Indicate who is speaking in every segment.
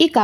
Speaker 1: ఇక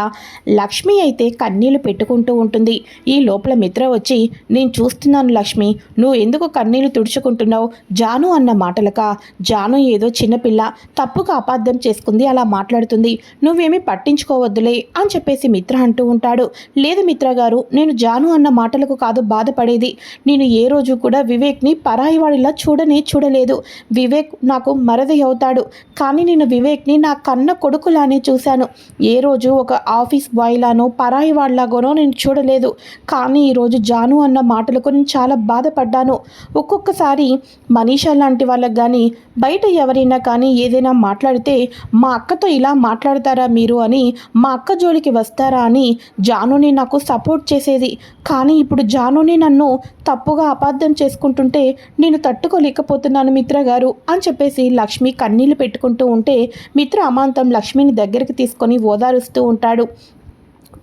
Speaker 1: లక్ష్మి అయితే కన్నీళ్ళు పెట్టుకుంటూ ఉంటుంది. ఈ లోపల మిత్ర వచ్చి నేను చూస్తున్నాను లక్ష్మి. నువ్వు ఎందుకు కన్నీళ్ళు తుడుచుకుంటున్నావు? జాను అన్న మాటలక జాను ఏదో చిన్నపిల్ల తప్పుగా అపార్థం చేసుకుంది. అలా మాట్లాడుతుంది. నువ్వేమీ పట్టించుకోవద్దులే అని చెప్పేసి మిత్ర అంటూ ఉంటాడు. లేదు మిత్ర గారు నేను జాను అన్న మాటలకు కాదు బాధపడేది. నేను ఏ రోజు కూడా వివేక్ని పరాయి వాడిలా చూడనే చూడలేదు. వివేక్ నాకు మరది అవుతాడు కానీ నేను వివేక్ని నా కన్న కొడుకులానే చూశాను. ఏ రోజు ఒక ఆఫీస్ బాయ్లానో పరాయి వాళ్ళలాగోనో నేను చూడలేదు. కానీ ఈరోజు జాను అన్న మాటలకు నేను చాలా బాధపడ్డాను. ఒక్కొక్కసారి మనీషా లాంటి వాళ్ళకి కానీ బయట ఎవరైనా కానీ ఏదైనా మాట్లాడితే మా అక్కతో ఇలా మాట్లాడతారా మీరు? అని మా అక్క జోలికి వస్తారా? అని జానుని నాకు సపోర్ట్ చేసేది. కానీ ఇప్పుడు జానుని నన్ను తప్పుగా అపార్థం చేసుకుంటుంటే నేను తట్టుకోలేకపోతున్నాను మిత్ర గారు అని చెప్పేసి లక్ష్మి కన్నీళ్ళు పెట్టుకుంటూ ఉంటే మిత్ర అమాంతం లక్ష్మిని దగ్గరికి తీసుకొని ఓదారుస్తూ ఉంటాడు.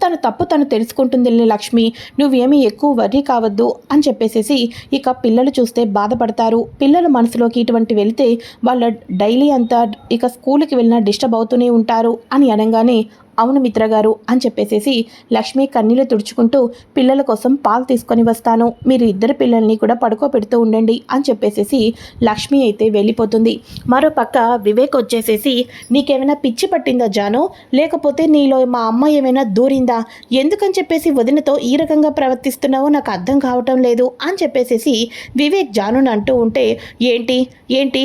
Speaker 1: తను తప్పు తను తెలుసుకుంటుంది లక్ష్మి. నువ్వేమీ ఎక్కువ వర్రీ కావద్దు అని చెప్పేసేసి ఇక పిల్లలు చూస్తే బాధపడతారు. పిల్లల మనసులోకి ఇటువంటి వెళితే వాళ్ళ డైలీ అంతా ఇక స్కూల్కి వెళ్ళినా డిస్టర్బ్ అవుతూనే ఉంటారు అని అనగానే అవును మిత్రగారు అని చెప్పేసేసి లక్ష్మి కన్నీళ్ళు తుడుచుకుంటూ పిల్లల కోసం పాలు తీసుకొని వస్తాను. మీరు ఇద్దరు పిల్లల్ని కూడా పడుకోబెడుతూ ఉండండి అని చెప్పేసేసి లక్ష్మి అయితే వెళ్ళిపోతుంది. మరో పక్క వివేక్ వచ్చేసేసి నీకేమైనా పిచ్చి పట్టిందా జాను? లేకపోతే నీలో మా అమ్మ ఏమైనా దూరిందా? ఎందుకని చెప్పేసి వదినతో ఈ రకంగా ప్రవర్తిస్తున్నావో నాకు అర్థం కావటం లేదు అని చెప్పేసేసి వివేక్ జానుని అంటూ ఉంటే ఏంటి? ఏంటి?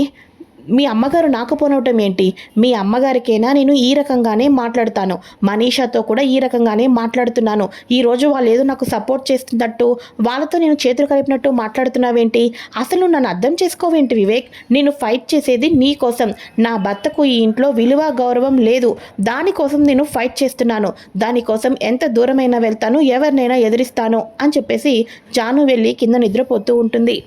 Speaker 1: మీ అమ్మగారు నాకు పోనవటం ఏంటి? మీ అమ్మగారికైనా నేను ఈ రకంగానే మాట్లాడతాను. మనీషాతో కూడా ఈ రకంగానే మాట్లాడుతున్నాను. ఈరోజు వాళ్ళు ఏదో నాకు సపోర్ట్ చేస్తున్నట్టు వాళ్ళతో నేను చేతులు కలిపినట్టు మాట్లాడుతున్నావేంటి? అసలు నన్ను అర్థం చేసుకోవేంటి వివేక్? నేను ఫైట్ చేసేది నీ కోసం. నా భర్తకు ఈ ఇంట్లో విలువ గౌరవం లేదు. దానికోసం నేను ఫైట్ చేస్తున్నాను. దానికోసం ఎంత దూరమైనా వెళ్తాను ఎవరినైనా ఎదిరిస్తాను అని చెప్పేసి జాను వెళ్ళి కింద నిద్రపోతూ ఉంటుంది.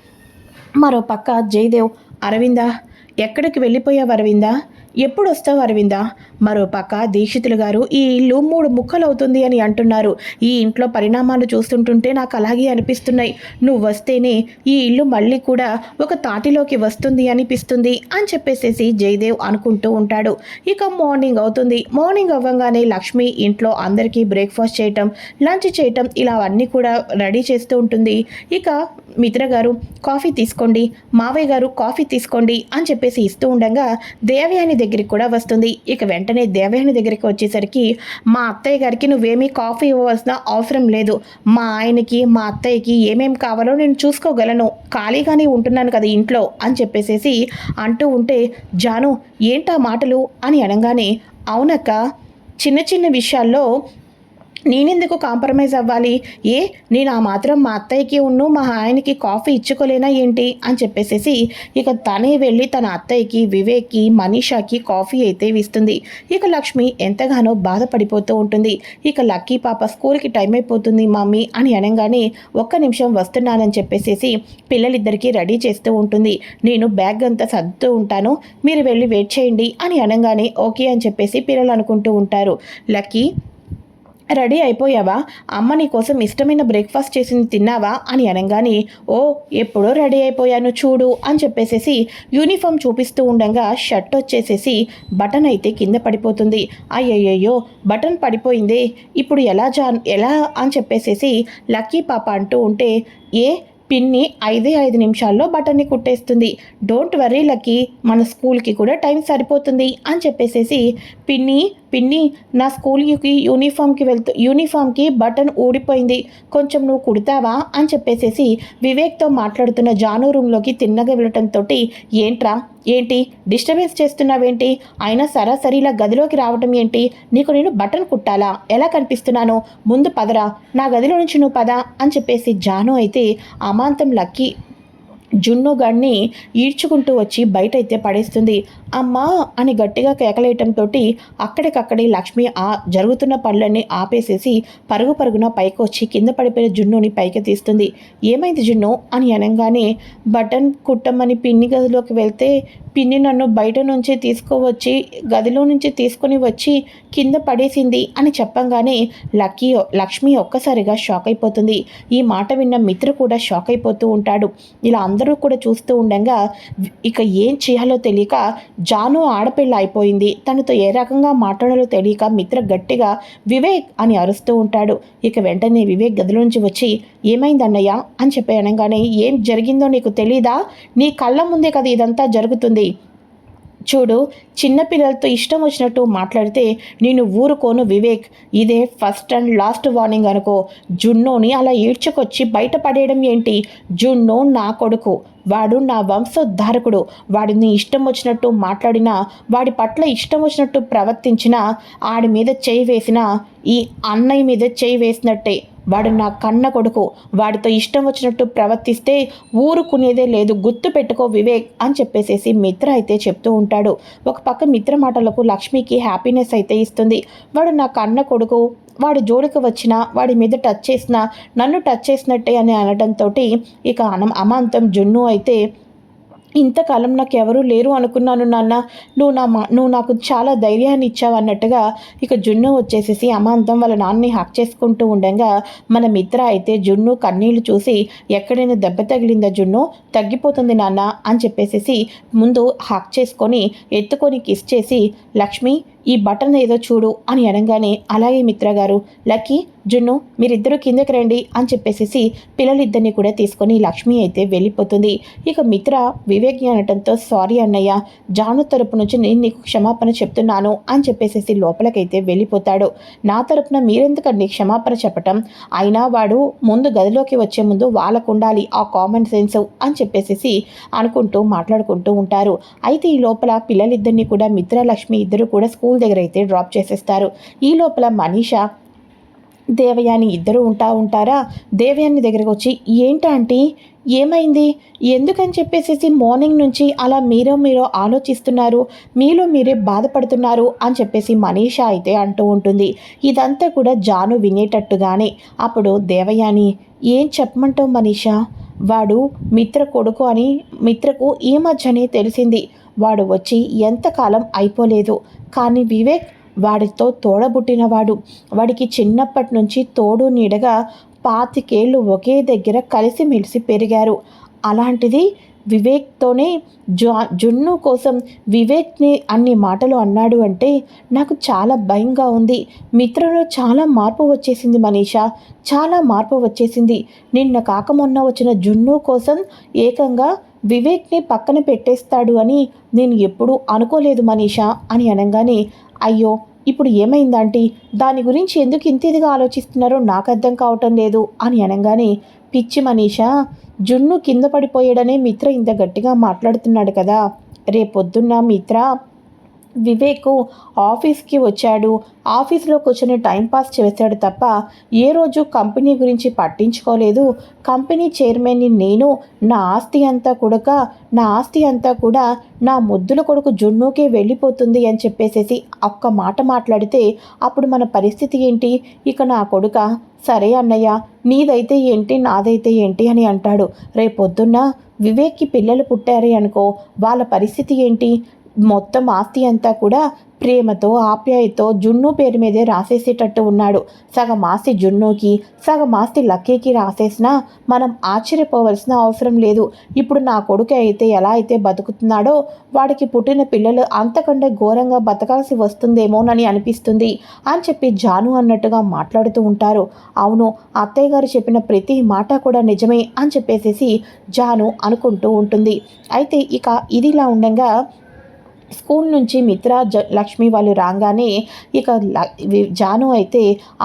Speaker 1: మరో పక్క జయదేవ్ అరవిందా ఎక్కడికి వెళ్ళిపోయావు అరవిందా? ఎప్పుడు వస్తావు అరవిందా? మరో పక్క దీక్షితులు గారు ఈ ఇల్లు మూడు ముక్కలవుతుంది అని అంటున్నారు. ఈ ఇంట్లో పరిణామాలు చూస్తుంటుంటే నాకు అలాగే అనిపిస్తున్నాయి. నువ్వు వస్తేనే ఈ ఇల్లు మళ్ళీ కూడా ఒక తాటిలోకి వస్తుంది అనిపిస్తుంది అని చెప్పేసేసి జయదేవ్ అనుకుంటూ ఉంటాడు. ఇక మార్నింగ్ అవుతుంది. మార్నింగ్ అవ్వగానే లక్ష్మి ఇంట్లో అందరికీ బ్రేక్ఫాస్ట్ చేయటం లంచ్ చేయటం ఇలా అన్నీ కూడా రెడీ చేస్తూ ఉంటుంది. ఇక మిత్ర గారు కాఫీ తీసుకోండి. మావయ్య గారు కాఫీ తీసుకోండి అని చెప్పేసి ఇస్తూ ఉండగా దేవయాని దగ్గరికి కూడా వస్తుంది. ఇక వెంట వెంటనే దేవయాని దగ్గరికి వచ్చేసరికి మా అత్తయ్య గారికి నువ్వేమీ కాఫీ ఇవ్వవలసిన అవసరం లేదు. మా ఆయనకి మా అత్తయ్యకి ఏమేం కావాలో నేను చూసుకోగలను. ఖాళీగానే ఉంటున్నాను కదా ఇంట్లో అని చెప్పేసేసి అంటూ ఉంటే జాను ఏంటా మాటలు? అని అనగానే అవునక్క. చిన్న చిన్న విషయాల్లో నేనెందుకు కాంప్రమైజ్ అవ్వాలి? ఏ నేను ఆ మాత్రం మా అత్తయ్యకి ఉన్ను మా ఆయనకి కాఫీ ఇచ్చుకోలేనా ఏంటి? అని చెప్పేసేసి ఇక తనే వెళ్ళి తన అత్తయ్యకి వివేక్కి మనీషాకి కాఫీ అయితే ఇస్తుంది. ఇక లక్ష్మి ఎంతగానో బాధపడిపోతూ ఉంటుంది. ఇక లక్కీ పాప స్కూల్కి టైం అయిపోతుంది మమ్మీ అని అనగానే ఒక్క నిమిషం వస్తున్నానని చెప్పేసేసి పిల్లలిద్దరికీ రెడీ చేస్తూ ఉంటుంది. నేను బ్యాగ్ అంతా సర్దుతూ ఉంటాను. మీరు వెళ్ళి వెయిట్ చేయండి అని అనగానే ఓకే అని చెప్పేసి పిల్లలు అనుకుంటూ ఉంటారు. లక్కీ రెడీ అయిపోయావా? అమ్మ నీ కోసం ఇష్టమైన బ్రేక్ఫాస్ట్ చేసింది తిన్నావా? అని అనగానే ఓ ఎప్పుడో రెడీ అయిపోయాను చూడు అని చెప్పేసేసి యూనిఫామ్ చూపిస్తూ ఉండగా షర్ట్ వచ్చేసేసి బటన్ అయితే కింద పడిపోతుంది. అయ్యయ్యో బటన్ పడిపోయిందే ఇప్పుడు ఎలా జా ఎలా? అని చెప్పేసేసి లక్కీ పాప అంటూ ఉంటే ఏ పిన్ని ఐదే ఐదు నిమిషాల్లో బటన్ని కుట్టేస్తుంది. డోంట్ వర్రీ లక్కీ మన స్కూల్కి కూడా టైం సరిపోతుంది అని చెప్పేసేసి పిన్ని పిన్ని నా స్కూల్కి యూనిఫామ్కి వెళ్తూ యూనిఫామ్కి బటన్ ఊడిపోయింది. కొంచెం నువ్వు కుడతావా? అని చెప్పేసేసి వివేక్తో మాట్లాడుతున్న జాను రూమ్లోకి తిన్నగా వెళ్ళటంతో ఏంట్రా ఏంటి? డిస్టర్బెన్స్ చేస్తున్నావేంటి? అయినా సరాసరిలా గదిలోకి రావటం ఏంటి? నీకు నేను బటన్ కుట్టాలా? ఎలా కనిపిస్తున్నాను? ముందు పదరా. నా గదిలో నుంచి నువ్వు పదా అని చెప్పేసి జాను అయితే అమాంతం లక్కీ జున్ను గడిని ఈడ్చుకుంటూ వచ్చి బయట అయితే పడేస్తుంది. అమ్మా అని గట్టిగా కేకలేయటంతో అక్కడికక్కడే లక్ష్మి ఆ జరుగుతున్న పనులన్నీ ఆపేసేసి పరుగు పరుగున పైకి వచ్చి కింద పడిపోయిన జున్నుని పైకి తీస్తుంది. ఏమైంది జున్ను? అని అనగానే బటన్ కుట్టమని పిన్ని గదిలోకి వెళ్తే పిన్ని నన్ను బయట నుంచి తీసుకువచ్చి గదిలో నుంచి తీసుకొని వచ్చి కింద పడేసింది అని చెప్పంగానే లక్కీ లక్ష్మి ఒక్కసారిగా షాక్ అయిపోతుంది. ఈ మాట విన్న మిత్ర కూడా షాక్ అయిపోతూ ఉంటాడు. ఇలా అందరూ కూడా చూస్తూ ఉండగా ఇక ఏం చేయాలో తెలియక జాను ఆడపిల్ల అయిపోయింది. తనతో ఏ రకంగా మాట్లాడాలో తెలియక మిత్ర గట్టిగా వివేక్ అని అరుస్తూ ఉంటాడు. ఇక వెంటనే వివేక్ గదిలో నుంచి వచ్చి ఏమైందన్నయ్యా అని చెప్పి అనగానే ఏం జరిగిందో నీకు తెలీదా? నీ కళ్ళ ముందే కదా ఇదంతా జరుగుతుంది. చూడు చిన్నపిల్లలతో ఇష్టం వచ్చినట్టు మాట్లాడితే నేను ఊరుకోను వివేక్. ఇదే ఫస్ట్ అండ్ లాస్ట్ వార్నింగ్ అనుకో. జున్నోని అలా ఈడ్చుకొచ్చి బయటపడేయడం ఏంటి? జున్నో నా కొడుకు. వాడు నా వంశోద్ధారకుడు. వాడిని ఇష్టం వచ్చినట్టు మాట్లాడినా వాడి పట్ల ఇష్టం వచ్చినట్టు ప్రవర్తించినా ఆడి మీద చేయి వేసినా ఈ అన్నయ్య మీద చేయి వేసినట్టే. వాడు నా కన్న కొడుకు. వాడితో ఇష్టం వచ్చినట్టు ప్రవర్తిస్తే ఊరుకునేదే లేదు. గుర్తు పెట్టుకో వివేక్ అని చెప్పేసేసి మిత్ర అయితే చెప్తూ ఉంటాడు. ఒక పక్క మిత్ర మాటలకు లక్ష్మికి హ్యాపీనెస్ అయితే ఇస్తుంది. వాడు నా కన్న కొడుకు. వాడి జోడికి వచ్చినా వాడి మీద టచ్ చేసినా నన్ను టచ్ చేసినట్టే అని అనడంతో ఇక అనం అమాంతం జున్ను అయితే ఇంతకాలం నాకు ఎవరూ లేరు అనుకున్నాను నాన్న. నువ్వు నా మా నువ్వు నాకు చాలా ధైర్యాన్ని ఇచ్చావు అన్నట్టుగా ఇక జున్ను వచ్చేసేసి అమాంతం వాళ్ళ నాన్నని హక్ చేసుకుంటూ ఉండగా మన మిత్ర అయితే జున్ను కన్నీళ్ళు చూసి ఎక్కడైనా దెబ్బ తగిలిందా జున్ను? తగ్గిపోతుంది నాన్న అని చెప్పేసేసి ముందు హక్ చేసుకొని ఎత్తుకొని కిస్ చేసి లక్ష్మి ఈ బటన్ ఏదో చూడు అని అనగానే అలాగే మిత్ర గారు లక్కీ జున్ను మీరిద్దరూ కిందకి రండి అని చెప్పేసి పిల్లలిద్దరిని కూడా తీసుకొని లక్ష్మి అయితే వెళ్ళిపోతుంది. ఇక మిత్ర వివేక్ అనటంతో సారీ అన్నయ్య జాను తరపు నుంచి నేను నీకు క్షమాపణ చెప్తున్నాను అని చెప్పేసి లోపలికైతే వెళ్ళిపోతాడు. నా తరపున మీరెందుకండి క్షమాపణ చెప్పటం? అయినా వాడు ముందు గదిలోకి వచ్చే ముందు వాళ్ళకు ఉండాలి ఆ కామన్ సెన్స్ అని చెప్పేసి అనుకుంటూ మాట్లాడుకుంటూ ఉంటారు. అయితే ఈ లోపల పిల్లలిద్దరిని కూడా మిత్ర లక్ష్మి ఇద్దరు కూడా స్కూల్ దగ్గర అయితే డ్రాప్ చేసేస్తారు. ఈ లోపల మనీషా దేవయాని ఇద్దరు ఉంటా ఉంటారా? దేవయాని దగ్గరకు వచ్చి ఏంటంటే ఏమైంది? ఎందుకని చెప్పేసి మార్నింగ్ నుంచి అలా మీరో మీరో ఆలోచిస్తున్నారు? మీలో మీరే బాధపడుతున్నారు? అని చెప్పేసి మనీషా అయితే అంటూ ఉంటుంది. ఇదంతా కూడా జాను వినేటట్టుగానే. అప్పుడు దేవయాని ఏం చెప్పమంటావు మనీషా? వాడు మిత్ర కొడుకు అని మిత్రకు ఈ మధ్యనే తెలిసింది. వాడు వచ్చి ఎంతకాలం అయిపోలేదు. కానీ వివేక్ వాడితో తోడబుట్టినవాడు. వాడికి చిన్నప్పటి నుంచి తోడు నీడగా పాతికేళ్ళు ఒకే దగ్గర కలిసిమెలిసి పెరిగారు. అలాంటిది వివేక్తోనే జా జున్ను కోసం వివేక్ని అన్ని మాటలు అన్నాడు అంటే నాకు చాలా భయంగా ఉంది. మిత్రలో చాలా మార్పు వచ్చేసింది మనీషా. చాలా మార్పు వచ్చేసింది. నిన్న కాక మొన్న వచ్చిన జున్ను కోసం ఏకంగా వివేక్ని పక్కన పెట్టేస్తాడు అని నేను ఎప్పుడూ అనుకోలేదు మనీషా అని అనగానే అయ్యో ఇప్పుడు ఏమైందంటే దాని గురించి ఎందుకు ఇంత ఇదిగా ఆలోచిస్తున్నారో నాకు అర్థం కావటం లేదు అని అనగానే పిచ్చి మనీషా జున్ను కింద పడిపోయాడనే మిత్ర ఇంత గట్టిగా మాట్లాడుతున్నాడు కదా. రేపొద్దున్న మిత్ర వివేక్ ఆఫీస్కి వచ్చాడు. ఆఫీస్లో కూర్చొని టైంపాస్ చేశాడు తప్ప ఏ రోజు కంపెనీ గురించి పట్టించుకోలేదు. కంపెనీ చైర్మన్ని నేను నా ఆస్తి అంతా కూడక నా ఆస్తి అంతా కూడా నా ముద్దుల కొడుకు జున్నుకే వెళ్ళిపోతుంది అని చెప్పేసేసి ఒక్క మాట మాట్లాడితే అప్పుడు మన పరిస్థితి ఏంటి? ఇక నా కొడుక సరే అన్నయ్య నీదైతే ఏంటి నాదైతే ఏంటి అని అంటాడు. రేపొద్దున్న వివేక్కి పిల్లలు పుట్టారే అనుకో వాళ్ళ పరిస్థితి ఏంటి? మొత్తం ఆస్తి అంతా కూడా ప్రేమతో ఆప్యాయతో జున్ను పేరు మీదే రాసేసేటట్టు ఉన్నాడు. సగం ఆస్తి జున్నుకి సగం ఆస్తి లక్కీకి రాసేసినా మనం ఆశ్చర్యపోవలసిన అవసరం లేదు. ఇప్పుడు నా కొడుకు అయితే ఎలా అయితే బతుకుతున్నాడో వాడికి పుట్టిన పిల్లలు అంతకంటే ఘోరంగా బతకాల్సి వస్తుందేమోనని అనిపిస్తుంది అని చెప్పి జాను అన్నట్టుగా మాట్లాడుతూ ఉంటారు. అవును అత్తయ్య గారు చెప్పిన ప్రతి మాట కూడా నిజమే అని చెప్పేసేసి జాను అనుకుంటూ ఉంటుంది. అయితే ఇక ఇదిలా ఉండగా స్కూల్ నుంచి మిత్ర జ లక్ష్మి వాళ్ళు రాగానే ఇక జాను అయితే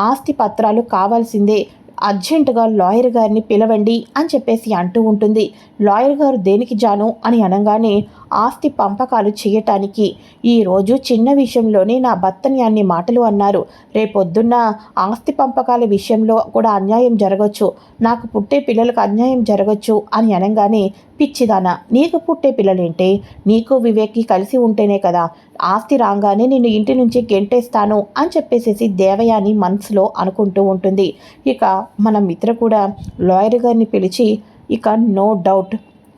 Speaker 1: ఆస్తి పత్రాలు కావాల్సిందే అర్జెంటుగా లాయర్ గారిని పిలవండి అని చెప్పేసి అంటూ ఉంటుంది. లాయర్ గారు దేనికి జాను అని అనగానే ఆస్తి పంపకాలు చేయటానికి. ఈరోజు చిన్న విషయంలోనే నా భర్తని అన్ని మాటలు అన్నారు. రేపొద్దున్న ఆస్తి పంపకాల విషయంలో కూడా అన్యాయం జరగచ్చు. నాకు పుట్టే పిల్లలకు అన్యాయం జరగచ్చు అని అనగానే పిచ్చిదానా నీకు పుట్టే పిల్లలేంటే? నీకు వివేక్కి కలిసి ఉంటేనే కదా ఆస్తి రాగానే నిన్ను ఇంటి నుంచి గెంటేస్తాను అని చెప్పేసేసి దేవయాని మనసులో అనుకుంటూ ఉంటుంది. ఇక మన మిత్ర కూడా లాయర్ గారిని పిలిచి ఇక నో డౌట్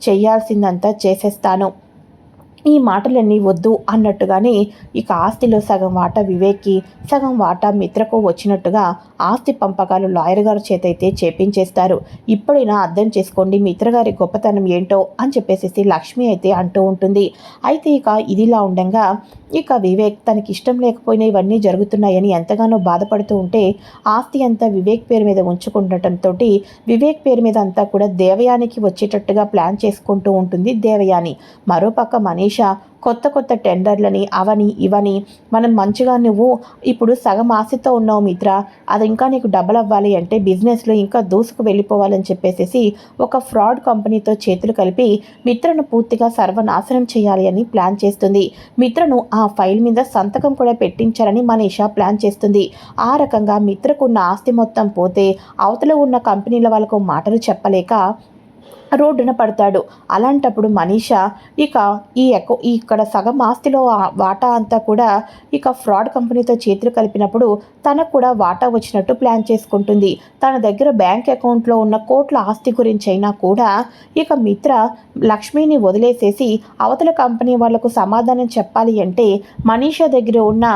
Speaker 1: చేయాల్సిందంతా చేసేస్తాను. ఈ మాటలన్నీ వద్దు అన్నట్టుగానే ఇక ఆస్తిలో సగం వాటా వివేక్కి సగం వాటా మిత్రకు వచ్చినట్టుగా ఆస్తి పంపకాలు లాయర్ గారి చేత అయితే చేపించేస్తారు. ఇప్పుడైనా అర్థం చేసుకోండి మిత్రగారి గొప్పతనం ఏంటో అని చెప్పేసి లక్ష్మి అయితే అంటూ ఉంటుంది. అయితే ఇక ఇదిలా ఉండగా ఇక వివేక్ తనకి ఇష్టం లేకపోయినా ఇవన్నీ జరుగుతున్నాయని ఎంతగానో బాధపడుతూ ఉంటే ఆస్తి అంతా వివేక్ పేరు మీద ఉంచుకుండటంతో వివేక్ పేరు మీద అంతా కూడా దేవయానికి వచ్చేటట్టుగా ప్లాన్ చేసుకుంటూ ఉంటుంది దేవయాని. మరోపక్క మనీష్ కొత్త కొత్త టెండర్లని అవని ఇవని. మనం మంచిగా నువ్వు ఇప్పుడు సగం ఆశతో ఉన్నావు మిత్ర. అది ఇంకా నీకు డబల్ అవ్వాలి అంటే బిజినెస్లో ఇంకా దూసుకు వెళ్ళిపోవాలని చెప్పేసి ఒక ఫ్రాడ్ కంపెనీతో చేతులు కలిపి మిత్రను పూర్తిగా సర్వనాశనం చేయాలి అని ప్లాన్ చేస్తుంది. మిత్రను ఆ ఫైల్ మీద సంతకం కూడా పెట్టించాలని మనీషా ప్లాన్ చేస్తుంది. ఆ రకంగా మిత్రకున్న ఆస్తి మొత్తం పోతే అవతల ఉన్న కంపెనీల వాళ్ళకు మాటలు చెప్పలేక రోడ్డున పడతాడు. అలాంటప్పుడు మనీష ఇక ఈ ఎకో ఇక్కడ సగం ఆస్తిలో వాటా అంతా కూడా ఇక ఫ్రాడ్ కంపెనీతో చేతులు కలిపినప్పుడు తనకు కూడా వాటా వచ్చినట్టు ప్లాన్ చేసుకుంటుంది. తన దగ్గర బ్యాంక్ అకౌంట్లో ఉన్న కోట్ల ఆస్తి గురించి అయినా కూడా ఇక మిత్ర లక్ష్మిని వదిలేసేసి అవతల కంపెనీ వాళ్ళకు సమాధానం చెప్పాలి అంటే మనీష దగ్గర ఉన్న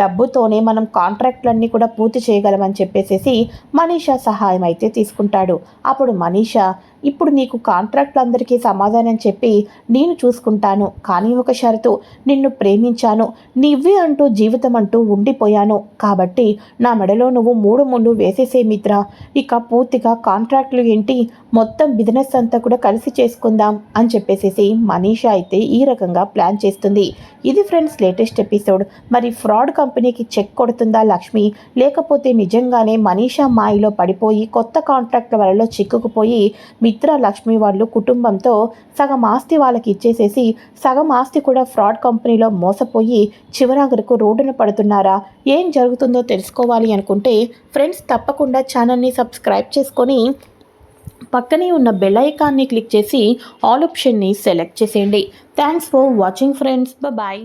Speaker 1: డబ్బుతోనే మనం కాంట్రాక్ట్లన్నీ కూడా పూర్తి చేయగలమని చెప్పేసేసి మనీష సహాయం అయితే తీసుకుంటాడు. అప్పుడు మనీషా ఇప్పుడు నీకు కాంట్రాక్ట్లందరికీ సమాధానం చెప్పి నేను చూసుకుంటాను. కానీ ఒక షరతు నిన్ను ప్రేమించాను. నివ్వే అంటూ జీవితం అంటూ ఉండిపోయాను. కాబట్టి నా మెడలో నువ్వు మూడు ముళ్ళు వేసేసే మిత్ర. ఇక పూర్తిగా కాంట్రాక్ట్లు ఏంటి? మొత్తం బిజినెస్ అంతా కూడా కలిసి చేసుకుందాం అని చెప్పేసేసి మనీషా అయితే ఈ రకంగా ప్లాన్ చేస్తుంది. ఇది ఫ్రెండ్స్ లేటెస్ట్ ఎపిసోడ్. మరి ఫ్రాడ్ కంపెనీకి చెక్ కొడుతుందా లక్ష్మి? లేకపోతే నిజంగానే మనీషా మాయిలో పడిపోయి కొత్త కాంట్రాక్ట్ల వలలో చిక్కుకుపోయి మిత్ర లక్ష్మి వాళ్ళు కుటుంబంతో సగం ఆస్తి వాళ్ళకి ఇచ్చేసేసి సగం ఆస్తి కూడా ఫ్రాడ్ కంపెనీలో మోసపోయి చివరాగరకు రోడ్డున పడుతున్నారా? ఏం జరుగుతుందో తెలుసుకోవాలి అనుకుంటే ఫ్రెండ్స్ తప్పకుండా ఛానల్ని సబ్స్క్రైబ్ చేసుకొని పక్కనే ఉన్న బెల్ ఐకాన్ని క్లిక్ చేసి ఆల్ ఆప్షన్ని సెలెక్ట్ చేసేయండి. Thanks for watching friends. Bye